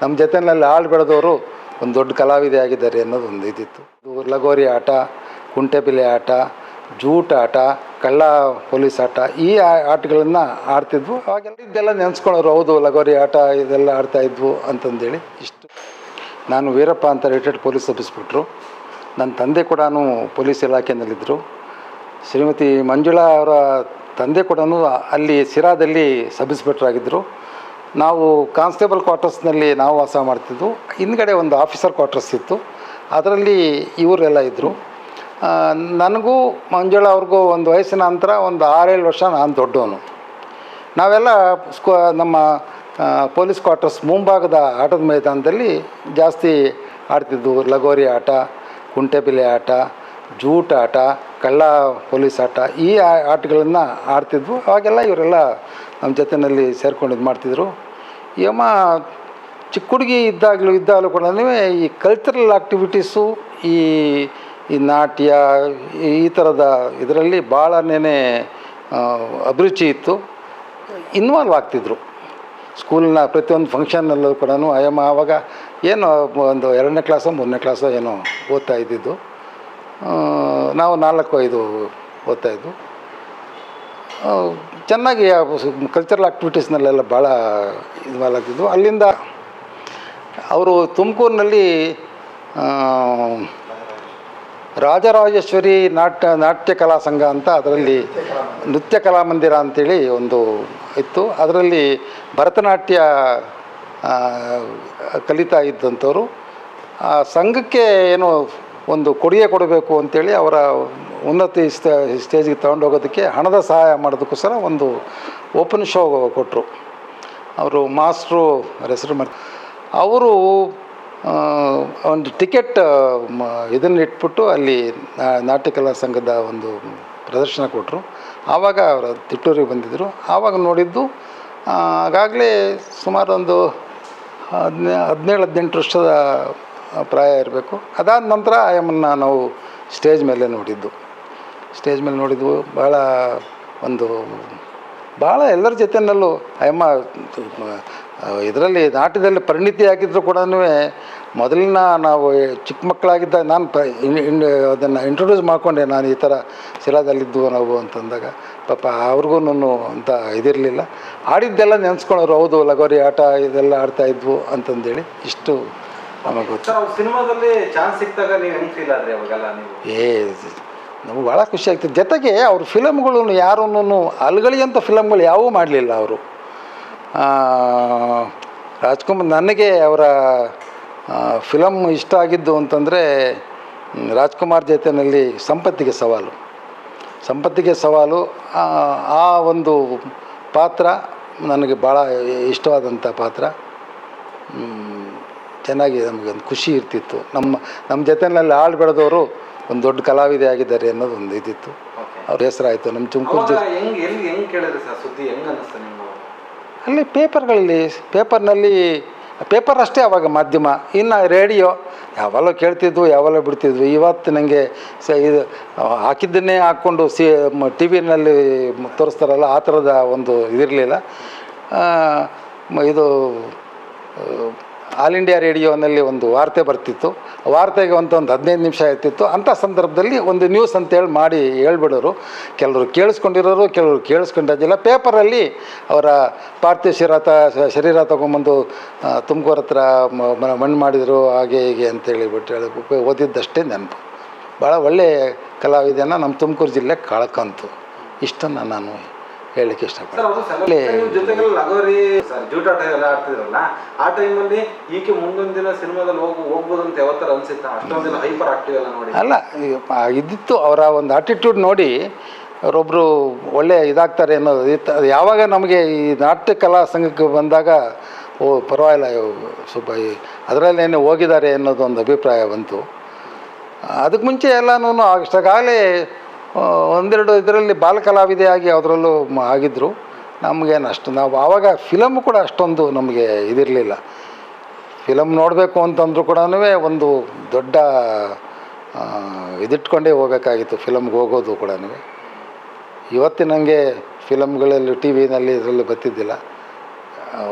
ನಮ್ಮ ಜೊತೆನಲ್ಲಿ ಆಳು ಬೆಳೆದವರು ಒಂದು ದೊಡ್ಡ ಕಲಾವಿದೆ ಆಗಿದ್ದಾರೆ ಅನ್ನೋದು ಒಂದು ಇದಿತ್ತು. ಇದು ಲಗೋರಿ ಆಟ ಕುಂಟೆಬಿಲೆ ಆಟ, ಜೂಟ್ ಆಟ, ಕಳ್ಳ ಪೊಲೀಸ್ ಆಟ ಈ ಆಟಗಳನ್ನು ಆಡ್ತಿದ್ವು. ಅವಾಗೆಲ್ಲ ಇದೆಲ್ಲ ನೆನೆಸ್ಕೊಳ್ಳೋರು ಹೌದು ಲಗೋರಿ ಆಟ ಇದೆಲ್ಲ ಆಡ್ತಾ ಇದ್ವು ಅಂತಂದೇಳಿ ಇಷ್ಟು. ನಾನು ವೀರಪ್ಪ ಅಂತ ರಿಟೈರ್ಡ್ ಪೊಲೀಸ್ ಸಬ್ಇನ್ಸ್ಪೆಕ್ಟ್ರು ನನ್ನ ತಂದೆ ಕೂಡ ಪೊಲೀಸ್ ಇಲಾಖೆಯಲ್ಲಿದ್ದರು ಶ್ರೀಮತಿ ಮಂಜುಳಾ ಅವರ ತಂದೆ ಕೂಡ ಅಲ್ಲಿ ಸಿರಾದಲ್ಲಿ ಸಬ್ ಇನ್ಸ್ಪೆಕ್ಟರ್ ಆಗಿದ್ದರು. ನಾವು ಕಾನ್ಸ್ಟೇಬಲ್ ಕ್ವಾರ್ಟರ್ಸ್ನಲ್ಲಿ ನಾವು ವಾಸ ಮಾಡ್ತಿದ್ವು. ಹಿಂದ್ಗಡೆ ಒಂದು ಆಫೀಸರ್ ಕ್ವಾರ್ಟರ್ಸ್ ಇತ್ತು. ಅದರಲ್ಲಿ ಇವರೆಲ್ಲ ಇದ್ದರು ನನಗೂ ಮಂಜುಳಾ ಅವ್ರಿಗೂ ಒಂದು ವಯಸ್ಸಿನ ನಂತರ ಒಂದು ಆರೇಳು ವರ್ಷ ನಾನು ದೊಡ್ಡವನು. ನಾವೆಲ್ಲ ಸ್ಕ್ವ ನಮ್ಮ ಪೊಲೀಸ್ ಕ್ವಾರ್ಟರ್ಸ್ ಮುಂಭಾಗದ ಆಟದ ಮೈದಾನದಲ್ಲಿ ಜಾಸ್ತಿ ಆಡ್ತಿದ್ದು ಲಗೋರಿ ಆಟ, ಕುಂಟೆಬಿಲೆ ಆಟ, ಜೂಟ್ ಆಟ, ಕಳ್ಳ ಪೊಲೀಸ್ ಆಟ ಈ ಆಟಗಳನ್ನು ಆಡ್ತಿದ್ವು. ಅವಾಗೆಲ್ಲ ಇವರೆಲ್ಲ ನಮ್ಮ ಜೊತೆಯಲ್ಲಿ ಸೇರ್ಕೊಂಡು ಇದು ಮಾಡ್ತಿದ್ರು ಅಮ್ಮ ಚಿಕ್ಕ ಹುಡುಗಿ ಇದ್ದಾಗಲೂ ಇದ್ದಾಗಲೂ ಕೂಡ ಈ ಕಲ್ಚರಲ್ ಆ್ಯಕ್ಟಿವಿಟೀಸು ಈ ಈ ನಾಟ್ಯ, ಈ- ಥರದ ಇದರಲ್ಲಿ ಭಾಳನೇ ಅಭಿರುಚಿ ಇತ್ತು. ಇನ್ವಾಲ್ವ್ ಆಗ್ತಿದ್ರು. ಸ್ಕೂಲ್ನ ಪ್ರತಿಯೊಂದು ಫಂಕ್ಷನ್ನಲ್ಲೂ ಕೂಡ ಅಯ್ಯಮ್ಮ ಆವಾಗ ಏನು ಒಂದು ಎರಡನೇ ಕ್ಲಾಸೋ ಮೂರನೇ ಕ್ಲಾಸೋ ಏನೋ ಓದ್ತಾ ಇದ್ದಿದ್ದು. ನಾವು ನಾಲ್ಕು, ಐದು ಓದ್ತಾಯಿದ್ದು ಚೆನ್ನಾಗಿ ಕಲ್ಚರಲ್ ಆಕ್ಟಿವಿಟೀಸ್ನಲ್ಲೆಲ್ಲ ಭಾಳ ಇದು ಅಲ್ಲಿಂದ ಅವರು ತುಮಕೂರಿನಲ್ಲಿ ರಾಜರಾಜೇಶ್ವರಿ ನಾಟ್ಯ ನಾಟ್ಯ ಕಲಾ ಸಂಘ ಅಂತ ಅದರಲ್ಲಿ ನೃತ್ಯ ಕಲಾಮಂದಿರ ಅಂತೇಳಿ ಒಂದು ಇತ್ತು. ಅದರಲ್ಲಿ ಭರತನಾಟ್ಯ ಕಲಿತಾ ಇದ್ದಂಥವ್ರು. ಆ ಸಂಘಕ್ಕೆ ಏನೋ ಒಂದು ಕೊಡುಗೆ ಕೊಡಬೇಕು ಅಂತೇಳಿ ಅವರ ಉನ್ನತಿ ಸ್ಟೇಜ್ಗೆ ಸ್ಟೇಜಿಗೆ ತಗೊಂಡೋಗೋದಕ್ಕೆ ಹಣದ ಸಹಾಯ ಮಾಡೋದಕ್ಕೋಸ್ಕರ ಒಂದು ಓಪನ್ ಶೋ ಕೊಟ್ಟರು ಅವರು ಮಾಸ್ಟ್ರು ಹೆಸರು ಮರ್, ಅವರು ಒಂದು ಟಿಕೆಟ್ ಇದನ್ನು ಇಟ್ಬಿಟ್ಟು ಅಲ್ಲಿ ನಾಟ್ಯಕಲಾ ನಾಟ್ಯ ಕಲಾ ಸಂಘದ ಒಂದು ಪ್ರದರ್ಶನ ಕೊಟ್ಟರು ಆವಾಗ ಅವರು ತಿಟ್ಟೂರಿಗೆ ಬಂದಿದ್ದರು ಆವಾಗ ನೋಡಿದ್ದು ಆಗಾಗಲೇ ಸುಮಾರು ಒಂದು ಹದಿನೇ, ಹದಿನೇಳು, ಹದಿನೆಂಟು ವರ್ಷದ ಪ್ರಾಯ ಇರಬೇಕು. ಅದಾದ ನಂತರ ಆಯಮ್ಮನ್ನ ನಾವು ಸ್ಟೇಜ್ ಮೇಲೆ ನೋಡಿದ್ದು. ಸ್ಟೇಜ್ ಮೇಲೆ ನೋಡಿದ್ವು ಭಾಳ ಒಂದು ಭಾಳ ಎಲ್ಲರ ಜೊತೆನಲ್ಲೂ ಅಯ್ಯಮ್ಮ ಇದರಲ್ಲಿ ನಾಟ್ಯದಲ್ಲಿ ಪರಿಣಿತಿ ಆಗಿದ್ದರೂ ಕೂಡ ಮೊದಲಿನ ನಾವು ಚಿಕ್ಕ ಮಕ್ಕಳಾಗಿದ್ದ ನಾನು ಪ ಅದನ್ನು ಇಂಟ್ರೊಡ್ಯೂಸ್ ಮಾಡಿಕೊಂಡೆ ನಾನು ಈ ಥರ ಶಿಲಾದಲ್ಲಿದ್ದು ನಾವು ಅಂತಂದಾಗ ಪಾಪ ಅವ್ರಿಗೂ ಅಂತ ಇದಿರಲಿಲ್ಲ. ಆಡಿದ್ದೆಲ್ಲ ನೆನೆಸ್ಕೊಳೋರು ಹೌದು ಲಗೋರಿ ಆಟ ಇದೆಲ್ಲ ಆಡ್ತಾ ಇದ್ವು ಅಂತಂದೇಳಿ ಇಷ್ಟು ನಮಗೆ ಗೊತ್ತು. ಸಿನಿಮಾದಲ್ಲಿ ಚಾನ್ಸ್ ಸಿಕ್ತಾಗ ನೀವು ಹೆಂಗೆ ಫೀಲ್ ಆದರೆ ಅವಾಗೆಲ್ಲ ನೀವು? ಏ ನಮ್ಗೆ ಭಾಳ ಖುಷಿ ಆಗ್ತದೆ. ಜೊತೆಗೆ ಅವ್ರ ಫಿಲಮ್ಗಳನ್ನು ಯಾರೂ ಅಲ್ಗಳಿಯಂಥ ಫಿಲಮ್ಗಳು ಯಾವೂ ಮಾಡಲಿಲ್ಲ ಅವರು. ರಾಜ್ಕುಮಾರ್ ನನಗೆ ಅವರ ಫಿಲಮ್ ಇಷ್ಟ ಆಗಿದ್ದು ಅಂತಂದರೆ ರಾಜ್ಕುಮಾರ್ ಜೊತೆಯಲ್ಲಿ ಸಂಪತ್ತಿಗೆ ಸವಾಲು. ಸಂಪತ್ತಿಗೆ ಸವಾಲು ಆ, ಒಂದು ಪಾತ್ರ ನನಗೆ ಭಾಳ ಇಷ್ಟವಾದಂಥ ಪಾತ್ರ. ಚೆನ್ನಾಗಿ ನಮಗೆ ಒಂದು ಖುಷಿ ಇರ್ತಿತ್ತು. ನಮ್ಮ ನಮ್ಮ ಜೊತೆಯಲ್ಲಿ ಆಳು ಬೆಳೆದವರು ಒಂದು ದೊಡ್ಡ ಕಲಾವಿದೆ ಆಗಿದ್ದಾರೆ ಅನ್ನೋದು ಒಂದು ಇದಿತ್ತು. ಅವ್ರ ಹೆಸರಾಯಿತು ನಮ್ಮ ತುಮಕೂರು ಜಿ ಜಿಲ್ಲೆ ಹೆಂಗ್ ಎಲ್ಲಿ ಹೆಂಗ್ ಕೇಳಿದ್ರಿ ಸರ್ ಸುದ್ದಿ? ಹೆಂಗ್ ಅನ್ನಿಸ್ತು ನಿಮ್ಗೆ ಅಲ್ಲಿ ಪೇಪರ್ಗಳಲ್ಲಿ ಪೇಪರ್ನಲ್ಲಿ ಪೇಪರ್ ಅಷ್ಟೇ ಅವಾಗ ಮಾಧ್ಯಮ ಇನ್ನು ರೇಡಿಯೋ ಯಾವಾಗಲೋ ಕೇಳ್ತಿದ್ವು ಯಾವಾಗಲೋ ಬಿಡ್ತಿದ್ವು. ಇವತ್ತು ನನಗೆ ಸ ಇದು ಹಾಕಿದ್ದನ್ನೇ ಹಾಕ್ಕೊಂಡು ಸಿ ಟಿ ವಿನಲ್ಲಿ ತೋರಿಸ್ತಾರಲ್ಲ ಆ ಥರದ ಒಂದು ಇದಿರಲಿಲ್ಲ. ಇದು ಆಲ್ ಇಂಡಿಯಾ ರೇಡಿಯೋನಲ್ಲಿ ಒಂದು ವಾರ್ತೆ ಬರ್ತಿತ್ತು. ವಾರ್ತೆಗೆ ಅಂತ ಒಂದು ಹದಿನೈದು ನಿಮಿಷ ಇರ್ತಿತ್ತು ಅಂಥ ಸಂದರ್ಭದಲ್ಲಿ ಒಂದು ನ್ಯೂಸ್ ಅಂತೇಳಿ ಮಾಡಿ ಹೇಳ್ಬಿಡೋರು. ಕೆಲವರು ಕೇಳಿಸ್ಕೊಂಡಿರೋರು, ಕೆಲವರು ಕೇಳಿಸ್ಕೊಂಡಿದ್ದಿಲ್ಲ ಪೇಪರಲ್ಲಿ ಅವರ ಪಾರ್ಥಿವ ಶಿರಾತ ಶರೀರ ತೊಗೊಂಬಂದು ತುಮಕೂರು ಹತ್ರ ಮಣ್ಣು ಮಾಡಿದರು, ಹಾಗೆ ಹೀಗೆ ಅಂತೇಳಿ ಬಿಟ್ಟು ಓದಿದ್ದಷ್ಟೇ ನೆನಪು. ಭಾಳ ಒಳ್ಳೆಯ ಕಲಾವಿದನ ನಮ್ಮ ತುಮಕೂರು ಜಿಲ್ಲೆ ಕಳ್ಕಂತು ಇಷ್ಟನ್ನು ನಾನು ಹೇಳಲಿಕ್ಕೆ ಇಷ್ಟಪಡ್ತೀನಿ. ಅದು ಸೆಲೆಬ್ರಿಟಿ ಲಗೋರಿ ಸರ್ ಜೂಟಾಟ ಎಲ್ಲ ಆಡ್ತಿದ್ರಲ್ಲ ಆ ಟೈಮಲ್ಲಿ ಈಕೆ ಮುಂದೊಂದು ದಿನ ಸಿನಿಮಾದಲ್ಲಿ ಹೋಗಿ ಹೋಗ್ಬೋದು ಅಂತ ಯಾವತ್ತರ ಅನ್ಸಿತ್ತ? ಅಷ್ಟೊಂದು ದಿನ ಹೈಪರ್ ಆಕ್ಟಿವ್ ಎಲ್ಲ ನೋಡಿ. ಅಲ್ಲ ಇದ್ದಿತ್ತು ಅವರ ಒಂದು ಆಟಿಟ್ಯೂಡ್ ನೋಡಿ ಅವರೊಬ್ಬರು ಒಳ್ಳೆ ಇದಾಗ್ತಾರೆ ಅನ್ನೋದು. ಇತ್ತು ಅದು ಯಾವಾಗ ನಮಗೆ ಈ ನಾಟ್ಯ ಕಲಾ ಸಂಘಕ್ಕೆ ಬಂದಾಗ ಓ ಪರವಾಗಿಲ್ಲ ಸ್ವಲ್ಪ ಅದರಲ್ಲೇನೆ ಹೋಗಿದ್ದಾರೆ ಅನ್ನೋದು ಒಂದು ಅಭಿಪ್ರಾಯ ಬಂತು. ಅದಕ್ಕೆ ಮುಂಚೆ ಎಲ್ಲನೂ ಅಷ್ಟಾಗಲೇ ಒಂದೆರಡು ಇದರಲ್ಲಿ ಬಾಲ ಕಲಾವಿದೆಯಾಗಿ ಅದರಲ್ಲೂ ಆಗಿದ್ದರು ನಮಗೇನು ಅಷ್ಟು ನಾವು ಆವಾಗ ಫಿಲಮ್ ಕೂಡ ಅಷ್ಟೊಂದು ನಮಗೆ ಇದಿರಲಿಲ್ಲ. ಫಿಲಮ್ ನೋಡಬೇಕು ಅಂತಂದ್ರೂ ಕೂಡ ಒಂದು ದೊಡ್ಡ ಇದಿಟ್ಕೊಂಡೇ ಹೋಗಬೇಕಾಗಿತ್ತು ಫಿಲಮ್ಗೆ ಹೋಗೋದು ಕೂಡ ಇವತ್ತು ನನಗೆ ಫಿಲಮ್ಗಳಲ್ಲಿ ಟಿ ವಿನಲ್ಲಿ ಇದರಲ್ಲಿ ಬರ್ತಿದ್ದಿಲ್ಲ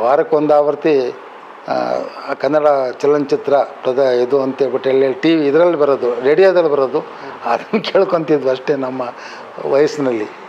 ವಾರಕ್ಕೊಂದು ಆವರ್ತಿ ಆ, ಕನ್ನಡ ಚಲನಚಿತ್ರ ಪ್ರದ ಇದು ಅಂತೇಳ್ಬಿಟ್ಟು ಹೇಳಿ ಟಿ ವಿ ಇದರಲ್ಲಿ ಬರೋದು ರೇಡಿಯೋದಲ್ಲಿ ಬರೋದು. ಅದನ್ನು ಕೇಳ್ಕೊತಿದ್ವಿ ಅಷ್ಟೇ ನಮ್ಮ ವಯಸ್ಸಿನಲ್ಲಿ.